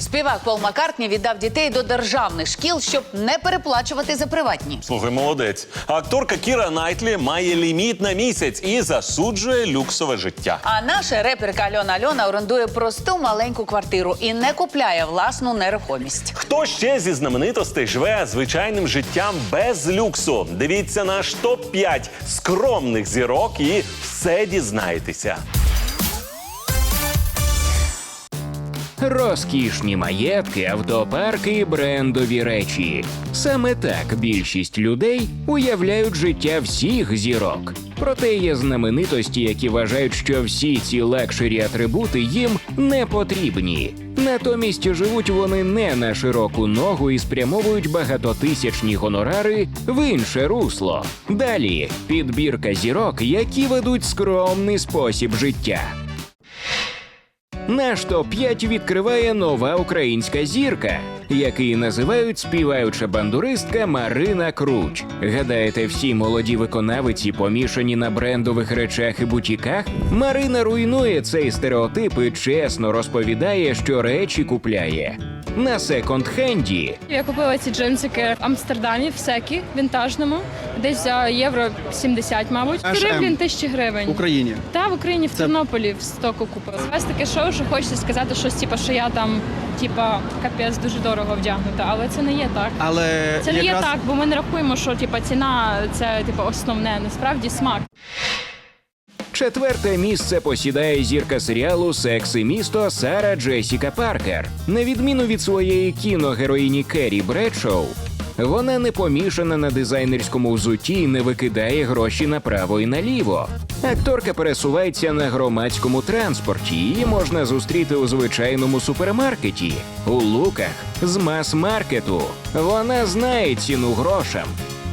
Співак Пол Маккартні віддав дітей до державних шкіл, щоб не переплачувати за приватні. Слухай, молодець. А акторка Кіра Найтлі має ліміт на місяць і засуджує люксове життя. А наша реперка Альона Альона орендує просту маленьку квартиру і не купляє власну нерухомість. Хто ще зі знаменитостей живе звичайним життям без люксу? Дивіться наш топ 5 скромних зірок і все дізнаєтеся. Розкішні маєтки, автопарки і брендові речі. Саме так більшість людей уявляють життя всіх зірок. Проте є знаменитості, які вважають, що всі ці лакшері атрибути їм не потрібні. Натомість живуть вони не на широку ногу і спрямовують багатотисячні гонорари в інше русло. Далі підбірка зірок, які ведуть скромний спосіб життя. Наш топ-5 відкриває нова українська зірка, який називають співаюча бандуристка Марина Круч. Гадаєте, всі молоді виконавиці помішані на брендових речах і бутіках? Марина руйнує цей стереотип і чесно розповідає, що речі купляє. На секонд-хенді Я купила ці джинсики в Амстердамі в секі вінтажному, десь за євро 70, мабуть. Гривень тисячі гривень. В Україні. Та в Україні в Тернополі в стоку купила. У вас таке шоу, що хочеться сказати щось, типу, що я там, типа, капець дуже дорого вдягнута, але це не є так. Але Це не є якраз так, бо ми не рахуємо, що типа ціна це типу основне. Насправді смак. Четверте місце посідає зірка серіалу Секс і місто Сара Джесіка Паркер. На відміну від своєї кіногероїні Керрі Бредшоу, вона не помішана на дизайнерському взутті і не викидає гроші направо і наліво. Акторка пересувається на громадському транспорті. Її можна зустріти у звичайному супермаркеті, у луках з мас-маркету. Вона знає ціну грошам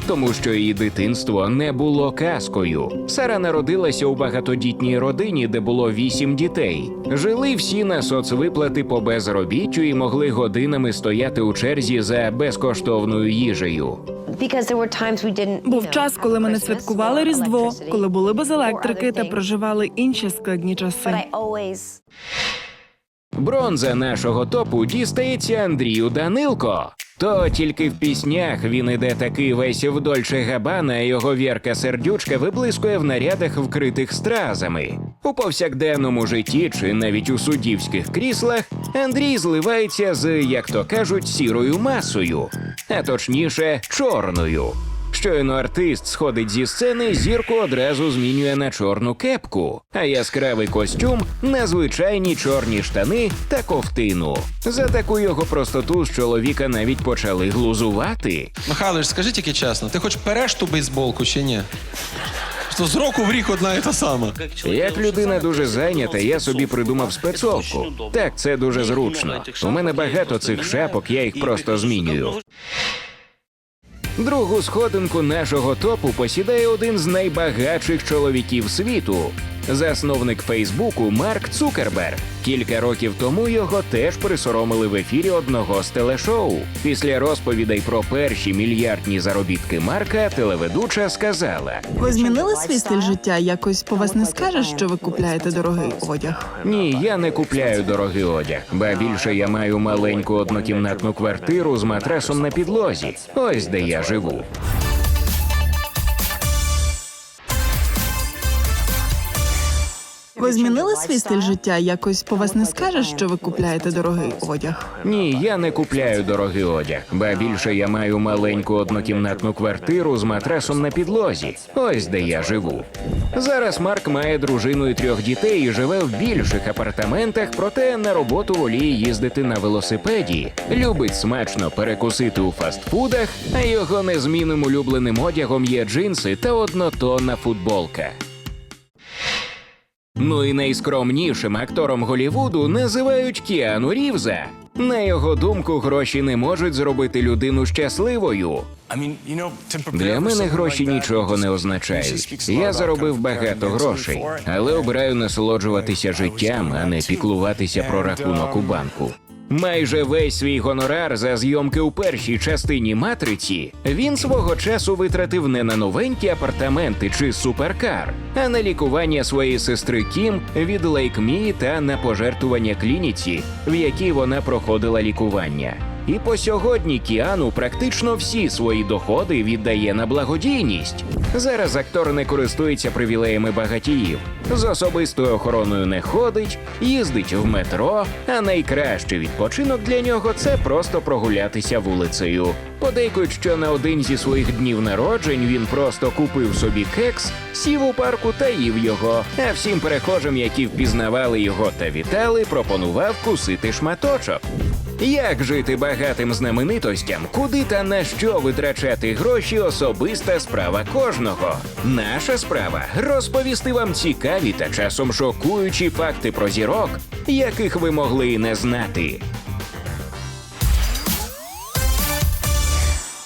тому що її дитинство не було казкою. Сара народилася у багатодітній родині, де було вісім дітей. Жили всі на соцвиплати по безробіттю і могли годинами стояти у черзі за безкоштовною їжею. Because there were times we didn't. Був час, коли ми не святкували Різдво, коли були без електрики та проживали інші складні часи. Бронза нашого топу дістається Андрію Данилко. То тільки в піснях він іде такий весь в Габана, а його вірка сердючка виблискує в нарядах, вкритих стразами. У повсякденному житті чи навіть у суддівських кріслах Андрій зливається з, як то кажуть, сірою масою, а точніше, чорною. Щойно артист сходить зі сцени, зірку одразу змінює на чорну кепку, а яскравий костюм на звичайні чорні штани та ковтину. За таку його простоту з чоловіка навіть почали глузувати. Михайлович, скажи тільки чесно, ти хоч переш ту бейсболку чи ні? Що з року в рік одна і та сама. Як людина дуже зайнята, я собі придумав спецовку. Так, це дуже зручно. У мене багато цих шапок, я їх просто змінюю. Другу сходинку нашого топу посідає один з найбагатших чоловіків світу. Засновник Фейсбуку Марк Цукерберг. Кілька років тому його теж присоромили в ефірі одного з телешоу. Після розповідей про перші мільярдні заробітки Марка телеведуча сказала: Ви змінили свій стиль життя? Якось по вас не скажеш, що ви купляєте дорогий одяг. Ні, я не купляю дорогий одяг, ба більше я маю маленьку однокімнатну квартиру з матрасом на підлозі. Ось де я живу. Ви змінили свій стиль життя? Якось по вас не скажеш, що ви купляєте дорогий одяг. Ні, я не купляю дорогий одяг, ба більше я маю маленьку однокімнатну квартиру з матрасом на підлозі. Ось де я живу. Зараз Марк має дружину і трьох дітей і живе в більших апартаментах, проте на роботу воліє їздити на велосипеді. Любить смачно перекусити у фастфудах, а його незмінним улюбленим одягом є джинси та однотонна футболка. Ну і найскромнішим актором Голівуду називають Кіану Рівза. На його думку, гроші не можуть зробити людину щасливою. Для мене гроші нічого не означають. Я заробив багато грошей, але обираю насолоджуватися життям, а не піклуватися про рахунок у банку. Майже весь свій гонорар за зйомки у першій частині матриці він свого часу витратив не на новенькі апартаменти чи суперкар, а на лікування своєї сестри Кім від лейкмії та на пожертвування клініці, в якій вона проходила лікування. І по сьогодні Кіану практично всі свої доходи віддає на благодійність. Зараз актор не користується привілеями багатіїв. З особистою охороною не ходить, їздить в метро. А найкращий відпочинок для нього це просто прогулятися вулицею. Подейкують, що на один зі своїх днів народжень він просто купив собі кекс, сів у парку та їв його. А всім перехожим, які впізнавали його та вітали, пропонував кусити шматочок. Як жити багатим знаменитостям, куди та на що витрачати гроші особиста справа кожного. Наша справа розповісти вам цікаві та часом шокуючі факти про зірок, яких ви могли і не знати.